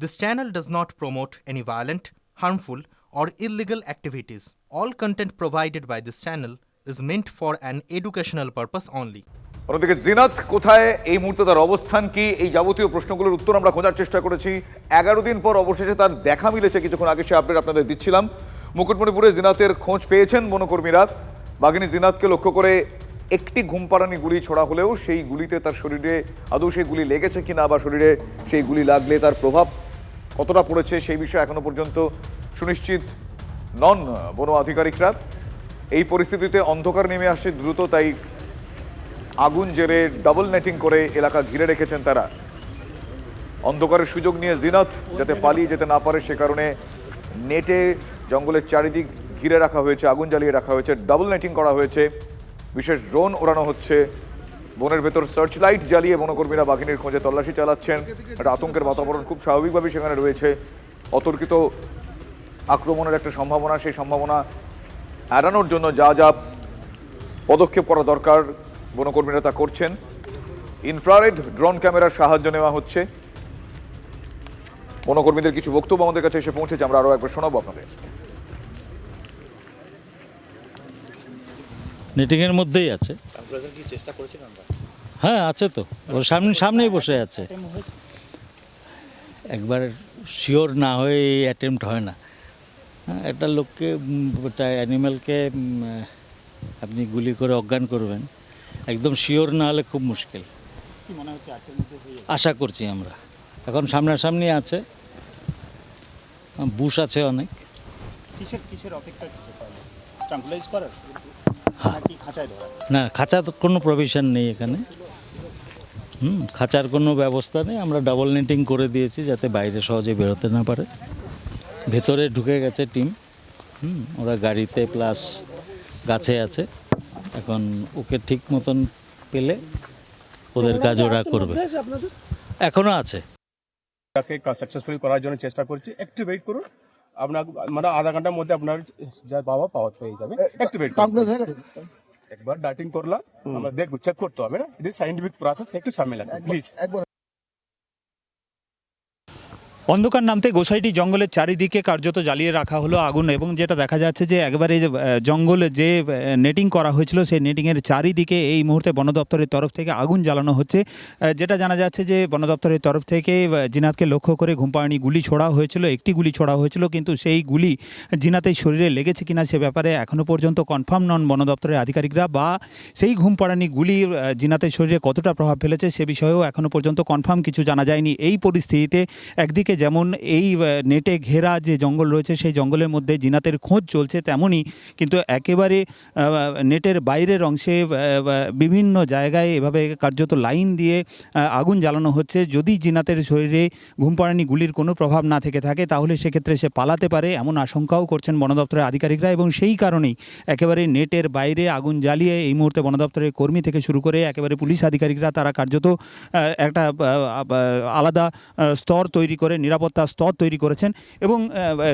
This channel does not promote any violent, harmful, or illegal activities. All content provided by this channel is meant for an educational purpose only. অন্যদিকে জিনাত কোথায় এই মুহূর্তে তার অবস্থান কি এই যাবতীয় প্রশ্নগুলোর উত্তর আমরা খোঁজার চেষ্টা করেছি এগারো দিন পর অবশেষে তার দেখা মিলেছে কিছুক্ষণ আগে সে আপডেট আপনাদের দিচ্ছিলাম মুকুটমণিপুরে জিনাতের খোঁজ পেয়েছেন বনকর্মীরা বাঘিনী জিনাতকে লক্ষ্য করে একটি ঘুমপাড়ানি গুলি ছোড়া হলেও সেই গুলিতে তার শরীরে আদৌ সেই গুলি লেগেছে কিনা বা শরীরে সেই গুলি লাগলে তার প্রভাব কতটা পড়েছে সেই বিষয়ে এখনও পর্যন্ত সুনিশ্চিত নন বন আধিকারিকরা। এই পরিস্থিতিতে অন্ধকার নেমে আসছে দ্রুত, তাই আগুন জেরে ডাবল নেটিং করে এলাকা ঘিরে রেখেছেন তারা। অন্ধকারের সুযোগ নিয়ে জিনাত যাতে পালিয়ে যেতে না পারে, সে কারণে নেটে জঙ্গলের চারিদিক ঘিরে রাখা হয়েছে, আগুন জ্বালিয়ে রাখা হয়েছে ডাবল নেটিং করা হয়েছে। বিশেষ ড্রোন ওড়ানো হচ্ছে। বনের ভেতর সার্চ লাইট জ্বালিয়ে বনকর্মীরা বাঘিনীর খোঁজে তল্লাশি চালাচ্ছেন। একটা আতঙ্কের বাতাবরণ খুব স্বাভাবিকভাবে সেখানে রয়েছে। অতর্কিত আক্রমণের একটা সম্ভাবনা, সেই সম্ভাবনা এড়ানোর জন্য যা যা পদক্ষেপ করা দরকার, বনকর্মীরা তা করছেন। ইনফ্রারেড ড্রোন ক্যামেরার সাহায্য নেওয়া হচ্ছে। বনকর্মীদের কিছু বক্তব্য আমাদের কাছে এসে পৌঁছেছে, আমরা আরও একবার শোনাবো আপনাদের। নেটিংয়ের মধ্যেই আছে। হ্যাঁ আছে তো। ওর সামনে সামনেই বসে আছে। একবার শিওর না হয়ে এই অ্যাটেম্প্ট হয় না। হ্যাঁ একটা লোককে অ্যানিম্যালকে আপনি গুলি করে অজ্ঞান করবেন। একদম শিওর না হলে খুব মুশকিল? আশা করছি আমরা। এখন সামনাসামনি আছে। বুশ আছে অনেক। কিসের কিসের অপেক্ষা কিসের ট্রাঙ্কুলাইজ করার? না খাঁচার কোনো প্রভিশন নেই এখানে। হুম খাঁচার কোনো ব্যবস্থা নেই। আমরা ডাবল নেটিং করে দিয়েছি যাতে বাইরে সহজে বেরোতে না পারে। ভেতরে ঢুকে গেছে টিম হুম ওরা গাড়িতে প্লাস গাছে আছে। এখন ওকে ঠিক মতন পেলে ওদের কাজ ওরা করবে। এখনও আছে তাকে সাকসেসফুলি করার জন্য চেষ্টা করছি। একটু ওয়েট করুন। আপনার মানে আধা ঘণ্টার মধ্যে আপনার যা বাবা পাওয়ার পেয়ে যাবে। একটু ওয়েট করুন। একবার ডাটিং করলাম আমরা দেখব চেক করতে হবে না? ইজ সাইন্টিফিক প্রসেস একটু সামিল প্লিজ অন্ধকার নামতে গোসাইটি জঙ্গলের চারিদিকে কার্যত জ্বালিয়ে রাখা হলো আগুন এবং যেটা দেখা যাচ্ছে যে একবারে জঙ্গলে যে নেটিং করা হয়েছিল সেই নেটিংয়ের চারিদিকে এই মুহূর্তে বন দপ্তরের তরফ থেকে আগুন জ্বালানো হচ্ছে। যেটা জানা যাচ্ছে যে বন দপ্তরের তরফ থেকে জিনাতকে লক্ষ্য করে ঘুমপাড়ানি গুলি ছোড়া হয়েছিল, একটি গুলি ছোড়া হয়েছিল, কিন্তু সেই গুলি জিনাতের শরীরে লেগেছে কিনা সে ব্যাপারে এখনও পর্যন্ত কনফার্ম নন বন দপ্তরের আধিকারিকরা বা সেই ঘুমপাড়ানি গুলি জিনাতের শরীরে কতটা প্রভাব ফেলেছে সে বিষয়েও এখনও পর্যন্ত কনফার্ম কিছু জানা যায়নি। এই পরিস্থিতিতে একদিকে যেমন এই নেটে ঘেরা যে জঙ্গল রয়েছে, সেই জঙ্গলের মধ্যে জিনাতের খোঁজ চলছে তেমনই, কিন্তু একেবারে নেটের বাইরের অংশে বিভিন্ন জায়গায় এভাবে কার্যত লাইন দিয়ে আগুন জ্বালানো হচ্ছে। যদি জিনাতের শরীরে ঘুমপাড়ানি গুলির কোনো প্রভাব না থেকে থাকে, তাহলে সেক্ষেত্রে সে পালাতে পারে এমন আশঙ্কাও করছেন বন দপ্তরের আধিকারিকরা এবং সেই কারণেই একেবারে নেটের বাইরে আগুন জ্বালিয়ে এই মুহূর্তে বন দপ্তরের কর্মী থেকে শুরু করে একেবারে পুলিশ আধিকারিকরা তারা কার্যত একটা আলাদা স্তর তৈরি করে নিরাপত্তা স্তর তৈরি করেছেন এবং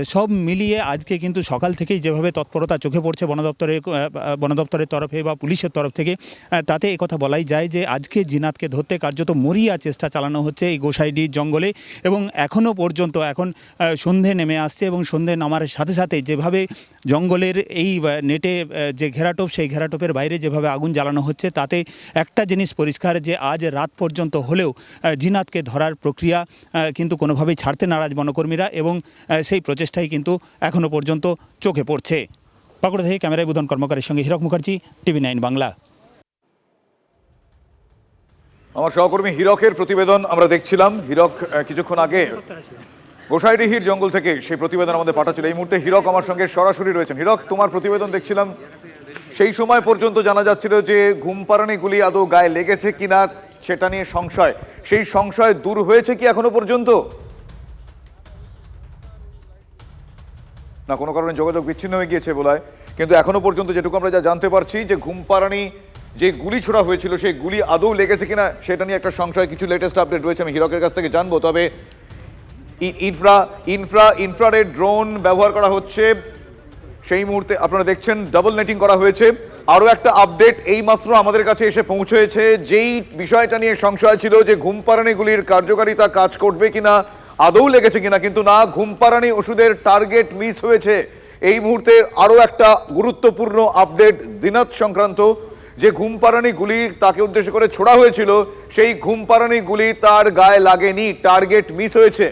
সব মিলিয়ে আজকে কিন্তু সকাল থেকেই যেভাবে তৎপরতা চোখে পড়ছে বন দপ্তরের বন দপ্তরের তরফে বা পুলিশের তরফ থেকে তাতে কথা বলাই যায় যে আজকে জিনাতকে ধরতে কার্যত মরিয়া চেষ্টা চালানো হচ্ছে এই গোসাইডির জঙ্গলে এবং এখনও পর্যন্ত এখন সন্ধে নেমে আসছে এবং সন্ধে নামার সাথে সাথে যেভাবে জঙ্গলের এই নেটে যে ঘেরাটোপ সেই ঘেরাটোপের বাইরে যেভাবে আগুন জ্বালানো হচ্ছে তাতে একটা জিনিস পরিষ্কার যে আজ রাত পর্যন্ত হলেও জিনাতকে ধরার প্রক্রিয়া কিন্তু কোনোভাবেই ছাড়তে নারাজ বনকর্মীরা এবং সেই প্রচেষ্টাই কিন্তু এখনও পর্যন্ত চোখে পড়ছে। পাকুড়া থেকে ক্যামেরায় বুধন কর্মকারের সঙ্গে হীরক মুখার্জি, টিভি নাইন বাংলা। আমার সহকর্মী হীরকের প্রতিবেদন আমরা দেখছিলাম। হীরক কিছুক্ষণ আগে গোসাইডিহির জঙ্গল থেকে সেই প্রতিবেদন আমাদের পাঠাচ্ছিল। এই মুহূর্তে হীরক আমার সঙ্গে সরাসরি রয়েছেন। হীরক, তোমার প্রতিবেদন দেখছিলাম। সেই সময় পর্যন্ত জানা যাচ্ছিল যে ঘুমপাড়ানি গুলি আদৌ গায়ে লেগেছে কিনা, সেটা নিয়ে সংশয়। সেই সংশয় দূর হয়েছে কি এখনও পর্যন্ত? না, কোনো কারণে যোগাযোগ বিচ্ছিন্ন হয়ে গিয়েছে বলে কিন্তু এখনও পর্যন্ত যেটুকু আমরা যা জানতে পারছি যে ঘুমপাড়ানি যে গুলি ছোড়া হয়েছিল, সেই গুলি আদৌ লেগেছে কিনা সেটা নিয়ে একটা সংশয়, কিছু লেটেস্ট আপডেট রয়েছে, আমি হীরকের কাছ থেকে জানব। তবে ইনফ্রা ইনফ্রা, ইনফ্রারেড ড্রোন ব্যবহার করা হচ্ছে। সেই মুহূর্তে আপনারা দেখছেন ডাবল নেটিং করা হয়েছে। আরও একটা আপডেট এইমাত্র আমাদের কাছে এসে পৌঁছেছে। যেই বিষয়টা নিয়ে সংশয় ছিল যে ঘুমপাড়ানিগুলির কার্যকারিতা কাজ করবে কিনা আদৌ লেগেছে কিনা কিন্তু না, ঘুমপাড়ানি ওষুধের টার্গেট মিস হয়েছে। এই মুহূর্তে আরও একটা গুরুত্বপূর্ণ আপডেট জিনাত সংক্রান্ত। যে ঘুমপাড়ানি গুলি তাকে উদ্দেশ্য করে ছোড়া হয়েছিল, সেই ঘুমপাড়ানি গুলি তার গায়ে লাগেনি টার্গেট মিস হয়েছে।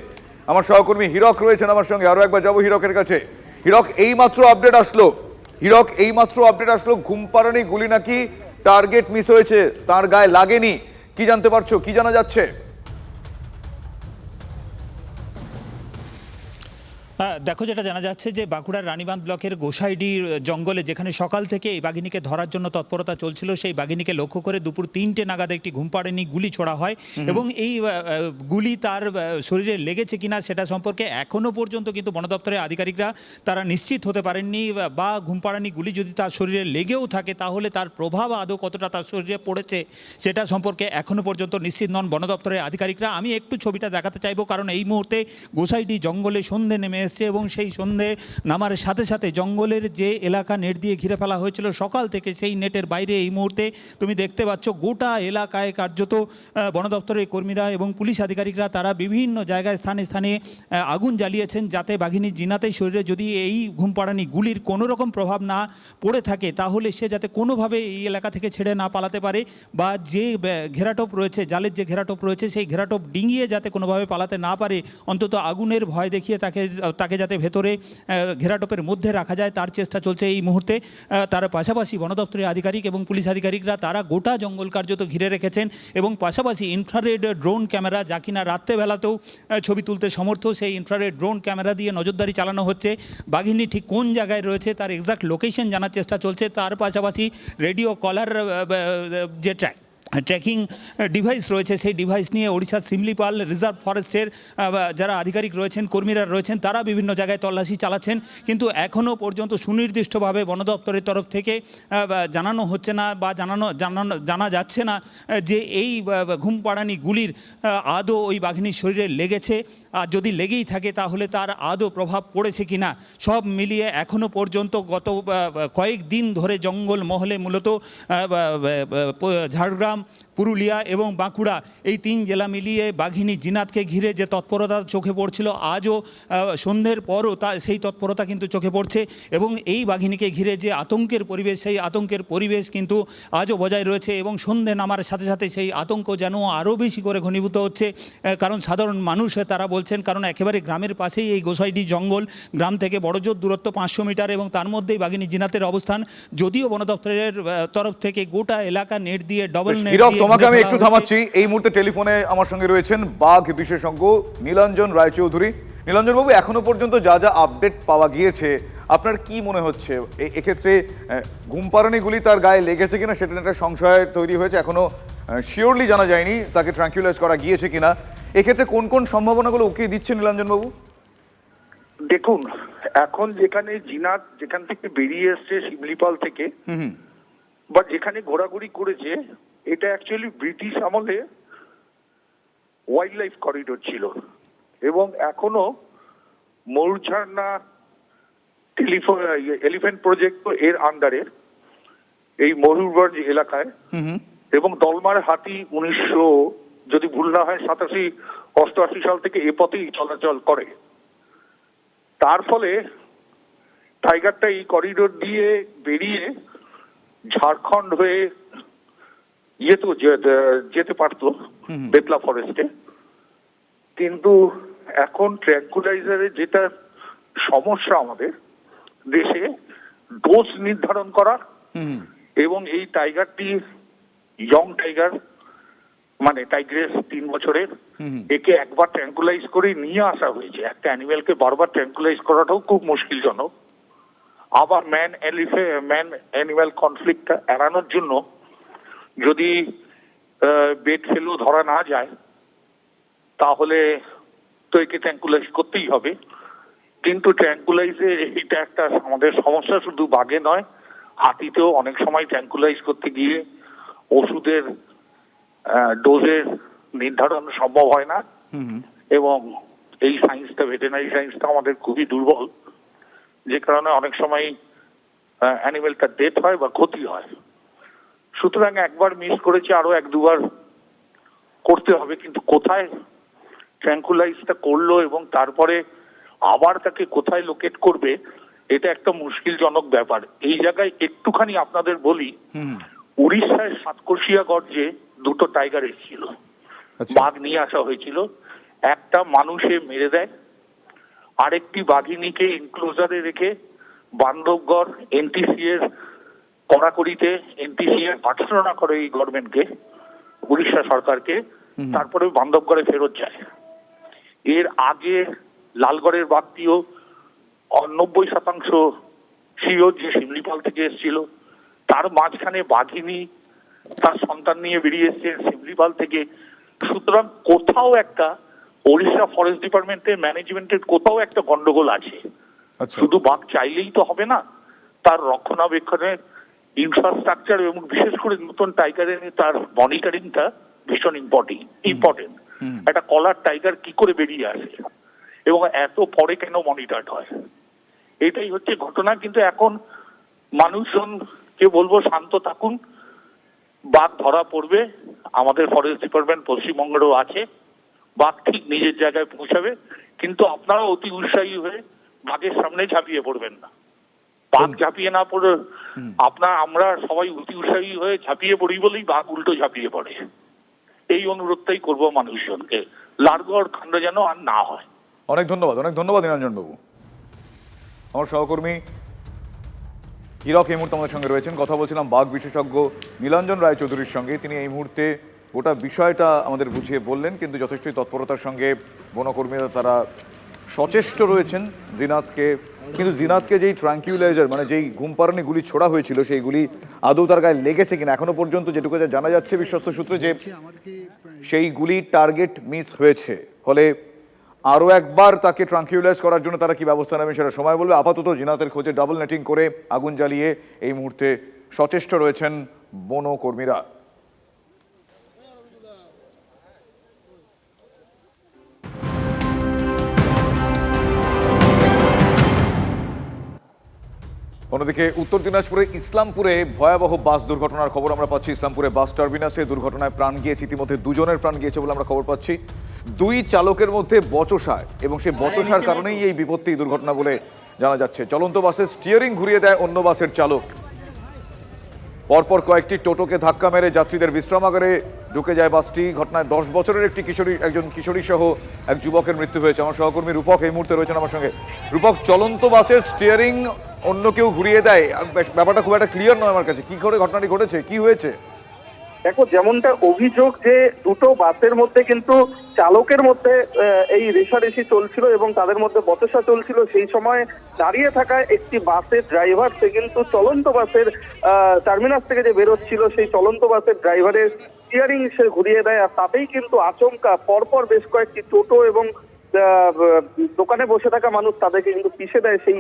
আমার সহকর্মী হিরক রয়েছেন আমার সঙ্গে, আরও একবার যাব হিরকের কাছে। হীরক, এইমাত্র আপডেট আসলো। হীরক, এইমাত্র আপডেট আসলো, ঘুমপাড়ানি গুলি নাকি টার্গেট মিস হয়েছে, তার গায়ে লাগেনি। কি জানতে পারছ? কি জানা যাচ্ছে? দেখো যেটা জানা যাচ্ছে যে বাঁকুড়ার রানীবাঁধ ব্লকের গোসাইডির জঙ্গলে যেখানে সকাল থেকে এই বাঘিনীকে ধরার জন্য তৎপরতা চলছিল সেই বাঘিনীকে লক্ষ্য করে দুপুর তিনটে নাগাদ একটি ঘুমপাড়েনি গুলি ছোড়া হয় এবং এই গুলি তার শরীরে লেগেছে কিনা সেটা সম্পর্কে এখনও পর্যন্ত কিন্তু বন দপ্তরের আধিকারিকরা তারা নিশ্চিত হতে পারেননি বা- বা ঘুমপাড়ানি গুলি যদি তার শরীরে লেগেও থাকে তাহলে তার প্রভাব আদৌ কতটা তার শরীরে পড়েছে সেটা সম্পর্কে এখনও পর্যন্ত নিশ্চিত নন বন দপ্তরের আধিকারিকরা। আমি একটু ছবিটা দেখাতে চাইব কারণ এই মুহূর্তে গোসাইডি জঙ্গলে সন্ধে নেমে এসছে এবং সেই সন্ধে নামার সাথে সাথে জঙ্গলের যে এলাকা নেট দিয়ে ঘিরে ফেলা হয়েছিল, সকাল থেকে সেই নেটের বাইরে এই মুহূর্তে তুমি দেখতে পাচ্ছ গোটা এলাকায় কার্যত বন দপ্তরের কর্মীরা এবং পুলিশ আধিকারিকরা তারা বিভিন্ন জায়গায় স্থানে স্থানে আগুন জ্বালিয়েছেন যাতে বাঘিনী জিনাতের শরীরে যদি এই ঘুমপাড়ানি গুলির কোনো রকম প্রভাব না পড়ে থাকে, তাহলে সে যাতে কোনোভাবে এই এলাকা থেকে ছেড়ে না পালাতে পারে বা যে ঘেরাটোপ রয়েছে, জালের যে ঘেরাটোপ রয়েছে, সেই ঘেরাটোপ ডিঙিয়ে যাতে কোনোভাবে পালাতে না পারে, অন্তত আগুনের ভয় দেখিয়ে তাকে তাকে যাতে ভেতরে ঘেরাটোপের মধ্যে রাখা যায়, তার চেষ্টা চলছে এই মুহূর্তে। তার পাশাপাশি বন দপ্তরের আধিকারিক এবং পুলিশ আধিকারিকরা, তারা গোটা জঙ্গল কার্যত ঘিরে রেখেছেন এবং পাশাপাশি ইনফ্রারেড ড্রোন ক্যামেরা যা কিনা রাত্রেবেলাতেও ছবি তুলতে সমর্থ, সেই ইনফ্রারেড ড্রোন ক্যামেরা দিয়ে নজরদারি চালানো হচ্ছে। বাঘিনী ঠিক কোন জায়গায় রয়েছে, তার এক্সাক্ট লোকেশন জানার চেষ্টা চলছে। তার পাশাপাশি রেডিও কলার যে ট্র্যাক ট্র্যাকিং ডিভাইস রয়েছে, সেই ডিভাইস নিয়ে ওড়িশার সিমলিপাল রিজার্ভ ফরেস্টের যারা আধিকারিক রয়েছেন, কর্মীরা রয়েছেন, তারা বিভিন্ন জায়গায় তল্লাশি চালাচ্ছেন। কিন্তু এখনও পর্যন্ত সুনির্দিষ্টভাবে বন দপ্তরের তরফ থেকে জানানো হচ্ছে না বা জানানো জানানো, জানা যাচ্ছে না যে এই ঘুমপাড়ানি গুলির আদৌ ওই বাঘিনীর শরীরে লেগেছে। যদি লেগেই থাকে তাহলে তার আদৌ প্রভাব পড়েছে কি না? সব মিলিয়ে এখনও পর্যন্ত গত কয়েক দিন ধরে জঙ্গল মহলে মূলত ঝাড়গ্রাম পুরুলিয়া এবং বাঁকুড়া এই তিন জেলা মিলিয়ে বাঘিনী জিনাতকে ঘিরে যে তৎপরতা চোখে পড়ছিল আজও সন্ধ্যের পরও তা সেই তৎপরতা কিন্তু চোখে পড়ছে এবং এই বাঘিনীকে ঘিরে যে আতঙ্কের পরিবেশ সেই আতঙ্কের পরিবেশ কিন্তু আজও বজায় রয়েছে এবং সন্ধে নামার সাথে সাথে সেই আতঙ্ক যেন আরও বেশি করে ঘনীভূত হচ্ছে। কারণ সাধারণ মানুষ তারা বলছেন কারণ একেবারে গ্রামের পাশেই এই গোসাইডি জঙ্গল গ্রাম থেকে বড়জোর দূরত্ব পাঁচশো মিটার এবং তার মধ্যেই বাঘিনী জিনাতের অবস্থান। যদিও বন দপ্তরের তরফ থেকে গোটা এলাকা নেট দিয়ে ডবল নেট দিয়ে তোমাকে আমি একটু থামাচ্ছি। এই মুহূর্তে টেলিফোনে আমার সঙ্গে রয়েছেন বাঘ বিশেষজ্ঞ নীলাঞ্জন রায়চৌধুরী। নীলাঞ্জন বাবু এখনও পর্যন্ত যা যা আপডেট পাওয়া গিয়েছে আপনার কি মনে হচ্ছে? এক্ষেত্রে ঘুমপাড়ানিগুলি তার গায়ে লেগেছে কিনা সেটা একটা সংশয় তৈরি হয়েছে এখনও শিওরলি জানা যায়নি তাকে ট্রাঙ্কুলাইজ করা গিয়েছে কিনা। এক্ষেত্রে কোন কোন সম্ভাবনাগুলো উকিয়ে দিচ্ছে নীলাঞ্জন বাবু দেখুন এখন যেখানে জিনাত যেখান থেকে বেরিয়ে এসছে শিমলিপাল থেকে বা যেখানে ঘোরাঘুরি করেছে এটা অ্যাকচুয়ালি ব্রিটিশ আমলে ওয়াইল্ড লাইফ করিডোর ছিল। এবং এখনও ময়ূরঝাড়না টেলিফোন এলিফ্যান্ট প্রজেক্ট এর আন্ডারে এই ময়ূরগঞ্জ এলাকায়। এবং দলমার হাতি উনিশশো যদি ভুল না হয় সাতাশি অষ্টআশি সাল থেকে এ পথেই চলাচল করে। তার ফলে টাইগারটা এই করিডোর দিয়ে বেরিয়ে ঝাড়খণ্ড হয়ে ইয়েতেও যেতে পারতো বেতলা ফরেস্টে কিন্তু এখন ট্র্যাঙ্কুলাইজারের যেটা সমস্যা আমাদের দেশে ডোজ নির্ধারণ করা এবং এই টাইগারটি ইয়ং টাইগার মানে টাইগ্রেস তিন বছরের একে একবার ট্র্যাঙ্কুলাইজ করে নিয়ে আসা হয়েছে। একটা অ্যানিমেলকে বারবার ট্র্যাঙ্কুলাইজ করাটাও খুব মুশকিলজনক। আবার ম্যান এলিফে ম্যান অ্যানিম্যাল কনফ্লিক্টটা এড়ানোর জন্য যদি বেড ফেলো ধরা না যায় তাহলে তো একে ট্র্যাঙ্কুলাইজ করতেই হবে। কিন্তু ট্র্যাঙ্কুলাইজে এটা একটা আমাদের সমস্যা শুধু বাঘে নয় হাতিতেও অনেক সময় ট্র্যাঙ্কুলাইজ করতে গিয়ে ওষুধের ডোজের নির্ধারণ সম্ভব হয় না। এবং এই সায়েন্সটা ভেটেনারি সায়েন্সটা আমাদের খুবই দুর্বল যে কারণে অনেক সময় অ্যানিমেলটা ডেথ হয় বা ক্ষতি হয়। সুতরাং একবার মিস করেছে আরও এক দুবার করতে হবে কিন্তু কোথায় ট্র্যাঙ্কুলাইজটা করল এবং তারপরে আবার তাকে কোথায় লোকেট করবে এটা একটা মুশকিলজনক ব্যাপার। এই জায়গায় একটুখানি আপনাদের বলি উড়িষ্যায় সাতকোশিয়া গর্জে দুটো টাইগার এসেছিল। আচ্ছা। বাঘ নিয়ে আসা হয়েছিল। একটা মানুষে মেরে দেয় আরেকটি বাঘিনীকে এনক্লোজারে রেখে বান্ধবগড় এনটিসি এর কড়াকড়িতে এনটিসি পাঠানো করে এই গভর্নমেন্টকে উড়িষ্যা সরকারকে তারপরে বান্ধবগড়ে ফেরত যায়। এর আগে লালগড়ের বাঘটিও নব্বই শতাংশ শিওর যে শিমলিপাল থেকে এসেছিল তার মাঝখানে বাঘিনী তার সন্তান নিয়ে বেরিয়ে এসছে শিমলিপাল থেকে। সুতরাং কোথাও একটা ওড়িশা ফরেস্ট ডিপার্টমেন্টের ম্যানেজমেন্টের কোথাও একটা গন্ডগোল আছে। আচ্ছা। শুধু বাঘ চাইলেই তো হবে না তার রক্ষণাবেক্ষণের ইনফ্রাস্ট্রাকচার এবং বিশেষ করে নতুন টাইগারের তার মনিটরিংটা ভীষণ ইম্পর্টেন্ট ইম্পর্টেন্ট একটা কলার টাইগার কি করে বেরিয়ে আসে? এবং এত পরে কেন মনিটর হয়? এটাই হচ্ছে ঘটনা কিন্তু এখন মানুষজন কে বলব শান্ত থাকুন বাঘ ধরা পড়বে আমাদের ফরেস্ট ডিপার্টমেন্ট পশ্চিমবঙ্গেরও আছে বাঘ ঠিক নিজের জায়গায় পৌঁছাবে কিন্তু আপনারা অতি উৎসাহী হয়ে বাঘের সামনে ঝাঁপিয়ে পড়বেন না। বাঘ ঝাঁপিয়ে না পড়ে। আপনার আমরা সবাই অতি উৎসাহী হয়ে ঝাঁপিয়ে পড়ি বলেই বাঘ উল্টো ঝাঁপিয়ে পড়ে। এই অনুরোধটাই করব মানুষজনকে। লারগড় কাণ্ড যেন আর না হয়। অনেক ধন্যবাদ অনেক ধন্যবাদ নিরঞ্জন বাবু আমার সহকর্মী হীরক এই মুহূর্তে আমাদের সঙ্গে রয়েছেন। কথা বলছিলাম বাঘ বিশেষজ্ঞ নীলাঞ্জন রায়চৌধুরীর সঙ্গে। তিনি এই মুহূর্তে গোটা বিষয়টা আমাদের বুঝিয়ে বললেন কিন্তু যথেষ্টই তৎপরতার সঙ্গে বনকর্মীরা তারা সচেষ্ট রয়েছেন জিনাতকে। কিন্তু জিনাতকে যেই ট্রাঙ্কিউলাইজার মানে যেই ঘুমপাড়ানি গুলি ছোড়া হয়েছিল সেই গুলি আদৌ তার গায়ে লেগেছে কিনা? এখনও পর্যন্ত যেটুকু যা জানা যাচ্ছে বিশ্বস্ত সূত্রে যে সেই গুলি টার্গেট মিস হয়েছে। ফলে আরও একবার তাকে ট্রাঙ্কিউলাইজ করার জন্য তারা কি ব্যবস্থা নেবেন সেটা সময় বলবে। আপাতত জিনাতের খোঁজে ডাবল নেটিং করে আগুন জ্বালিয়ে এই মুহূর্তে সচেষ্ট রয়েছেন বনকর্মীরা। অন্যদিকে উত্তর দিনাজপুরের ইসলামপুরে ভয়াবহ বাস দুর্ঘটনার খবর আমরা পাচ্ছি। ইসলামপুরে বাস টার্মিনাসে দুর্ঘটনায় প্রাণ গিয়েছে। ইতিমধ্যে দুজনের প্রাণ গিয়েছে বলে আমরা খবর পাচ্ছি। দুই চালকের মধ্যে বচসায় এবং সেই বচসার কারণেই এই বিপত্তি দুর্ঘটনা বলে জানা যাচ্ছে। চলন্ত বাসের স্টিয়ারিং ঘুরিয়ে দেয় অন্য বাসের চালক। পরপর কয়েকটি টোটোকে ধাক্কা মেরে যাত্রীদের বিশ্রামাগারে ঢুকে যায় বাসটি। ঘটনায় দশ বছরের একটি কিশোরী, একজন কিশোরী সহ এক যুবকের মৃত্যু হয়েছে। আমার সহকর্মী রূপক এই মুহূর্তে রয়েছেন আমার সঙ্গে। রূপক, চলন্ত বাসের স্টিয়ারিং অন্য কেউ ঘুরিয়ে দেয়। ব্যাপারটা খুব একটা ক্লিয়ার নয় আমার কাছে। কি করে ঘটনাটি ঘটেছে? কি হয়েছে? দেখো, যেমনটা অভিযোগ যে দুটো বাসের মধ্যে কিন্তু চালকের মধ্যে এই রেশারেশি চলছিল এবং তাদের মধ্যে বচসা চলছিল, সেই সময় দাঁড়িয়ে থাকা একটি বাসের ড্রাইভার সে কিন্তু চলন্ত বাসের টার্মিনাস থেকে যে বেরোচ্ছিল, সেই চলন্ত বাসের ড্রাইভারের স্টিয়ারিং সে ঘুরিয়ে দেয়, আর তাতেই কিন্তু আচমকা পরপর বেশ কয়েকটি টোটো এবং দোকানে বসে থাকা মানুষ তাদেরকে কিন্তু পিষে দেয় সেই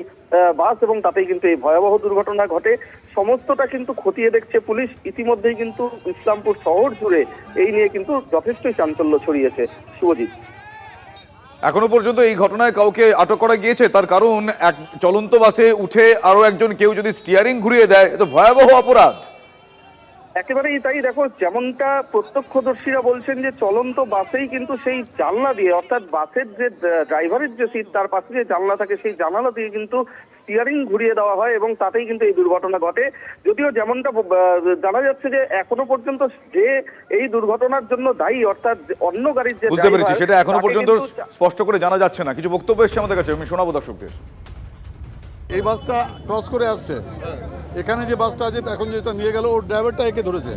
বাস এবং তাতেই কিন্তু এই ভয়াবহ দুর্ঘটনা ঘটে। সমস্তটা কিন্তু খতিয়ে দেখছে পুলিশ। ইতিমধ্যেই কিন্তু ইসলামপুর শহর জুড়ে এই নিয়ে কিন্তু যথেষ্টই চাঞ্চল্য ছড়িয়েছে। শুভজিৎ। এখনও পর্যন্ত এই ঘটনায় কাউকে আটক করা গিয়েছে। তার কারণ, এক চলন্ত বাসে উঠে আরও একজন কেউ যদি স্টিয়ারিং ঘুরিয়ে দেয় তো ভয়াবহ অপরাধ। একেবারেই তাই দেখো যেমনটা প্রত্যক্ষদর্শীরা বলছেন যে চলন্ত বাসেই কিন্তু সেই জানলা দিয়ে অর্থাৎ বাসের যে ড্রাইভারের যে সিট তার পাশে যে জানলা থাকে সেই জানালা দিয়ে কিন্তু স্টিয়ারিং ঘুরিয়ে দেওয়া হয় এবং তাতেই কিন্তু এই দুর্ঘটনা ঘটে। যদিও যেমনটা জানা যাচ্ছে যে এখনও পর্যন্ত যে এই দুর্ঘটনার জন্য দায়ী অর্থাৎ অন্য গাড়ির যে বুঝতে পেরেছি সেটা এখনও পর্যন্ত স্পষ্ট করে জানা যাচ্ছে না। কিছু বক্তব্য এসছে আমাদের কাছে আমি শোনাবো দর্শকদের। এই বাসটা ক্রস করে আসছে। এখানে যে বাসটা আছে এখন যেটা নিয়ে গেল ওর ড্রাইভারটা একে ধরেছে।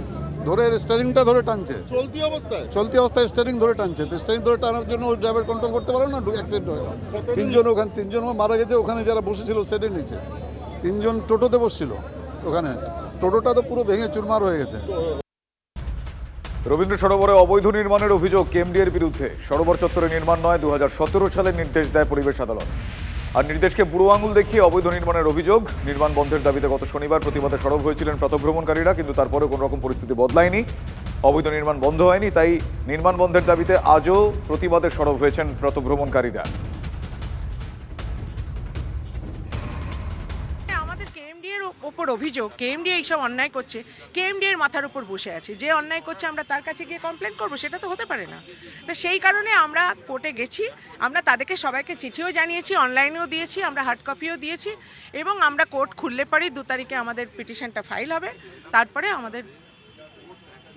ধরে স্টারিংটা ধরে টানছে। চলতি অবস্থায়? চলতি অবস্থায় স্টারিং ধরে টানছে। তো স্টারিং ধরে টানার জন্য ওই ড্রাইভার কন্ট্রোল করতে পারে না অ্যাক্সিডেন্ট হয়ে গেল তিনজন ওখানে তিনজন মারা গেছে ওখানে যারা বসেছিল সেটের নিচে। তিনজন টোটোতে বসছিল ওখানে। টোটোটা তো পুরো ভেঙে চুরমার হয়ে গেছে। রবীন্দ্র সরোবরে অবৈধ নির্মাণের অভিযোগ কেএমডিএর বিরুদ্ধে। সরোবর চত্বরে নির্মাণ নয় দু সালের নির্দেশ দেয় পরিবেশ আদালত। আর নির্দেশকে বুড়ো আঙুল দেখিয়ে অবৈধ নির্মাণের অভিযোগ। নির্মাণ বন্ধের দাবিতে গত শনিবার প্রতিবাদে সরব হয়েছিলেন প্রাতভ্রমণকারীরা, কিন্তু তারপরে কোনো রকম পরিস্থিতি বদলায়নি। অবৈধ নির্মাণ বন্ধ হয়নি, তাই নির্মাণ বন্ধের দাবিতে আজও প্রতিবাদে সরব হয়েছেন প্রাতভ্রমণকারীরা। ওপর অভিযোগ কেএমডি এইসব অন্যায় করছে, কেএমডি এর মাথার উপর বসে আছে। যে অন্যায় করছে, আমরা তার কাছে গিয়ে কমপ্লেন করব, সেটা তো হতে পারে না। তো সেই কারণে আমরা কোর্টে গেছি, আমরা তাদেরকে সবাইকে চিঠিও জানিয়েছি অনলাইনেও দিয়েছি, আমরা হার্ড কপিও দিয়েছি, এবং আমরা কোর্ট খুললে পরেই দু তারিখে আমাদের পিটিশনটা ফাইল হবে, তারপরে আমাদের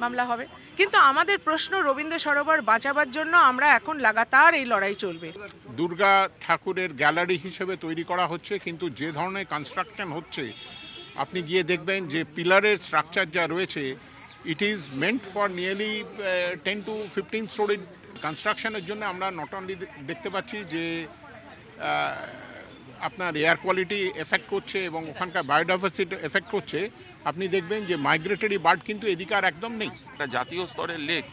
মামলা হবে। কিন্তু আমাদের প্রশ্ন রবীন্দ্র সরোবর বাঁচাবার জন্য আমরা এখন লাগাতার এই লড়াই চলবে। দুর্গা ঠাকুরের গ্যালারি হিসেবে তৈরি করা হচ্ছে, কিন্তু যে ধরনের কনস্ট্রাকশন হচ্ছে আপনি গিয়ে দেখবেন যে পিলারের স্ট্রাকচার যা রয়েছে it is meant for nearly ten to fifteen storey কনস্ট্রাকশনের জন্য আমরা নট অনলি দেখতে পাচ্ছি যে আপনার এয়ার কোয়ালিটি এফেক্ট করছে এবং ওখানকার বায়োডাইভার্সিটি এফেক্ট করছে। আপনি দেখবেন যে মাইগ্রেটরি বার্ড কিন্তু এদিকে আর একদম নেই। একটা জাতীয় স্তরের লেক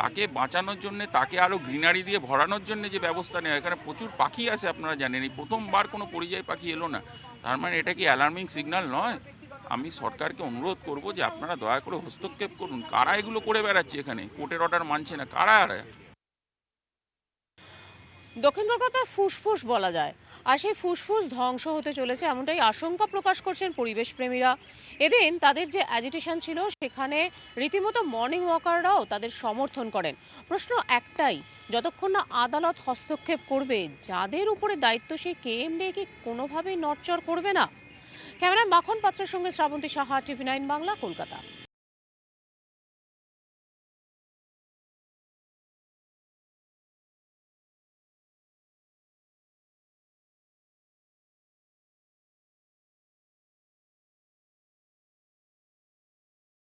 তাকে বাঁচানোর জন্য, তাকে আরও গ্রিনারি দিয়ে ভরানোর জন্য যে ব্যবস্থা নেওয়া, এখানে প্রচুর পাখি আছে, আপনারা জানেন। এই প্রথমবার কোনো পরিযায়ী পাখি এলো না। তার মানে এটা কি অ্যালার্মিং সিগনাল নয়? আমি সরকারকে অনুরোধ করব যে আপনারা দয়া করে হস্তক্ষেপ করুন। কারা এগুলো করে বেড়াচ্ছে এখানে? কোর্টের অর্ডার মানছে না। কারা আর? দক্ষিণ কলকাতায় ফুসফুস বলা যায়। আর সেই ফুসফুস ধ্বংস হতে চলেছে এমনটাই আশঙ্কা প্রকাশ করছেন পরিবেশ প্রেমীরা এদিন তাদের যে অ্যাজিটেশন ছিল, সেখানে রীতিমতো মর্নিং ওয়াকাররাও তাদের সমর্থন করেন। প্রশ্ন একটাই, যতক্ষণ না আদালত হস্তক্ষেপ করবে, যাদের উপরে দায়িত্ব সে সেই কেএমডি কি কোনোভাবেই নড়চড় করবে না? ক্যামেরায় মাখন পাত্রের সঙ্গে শ্রাবন্তী সাহা, টিভি নাইন বাংলা, কলকাতা।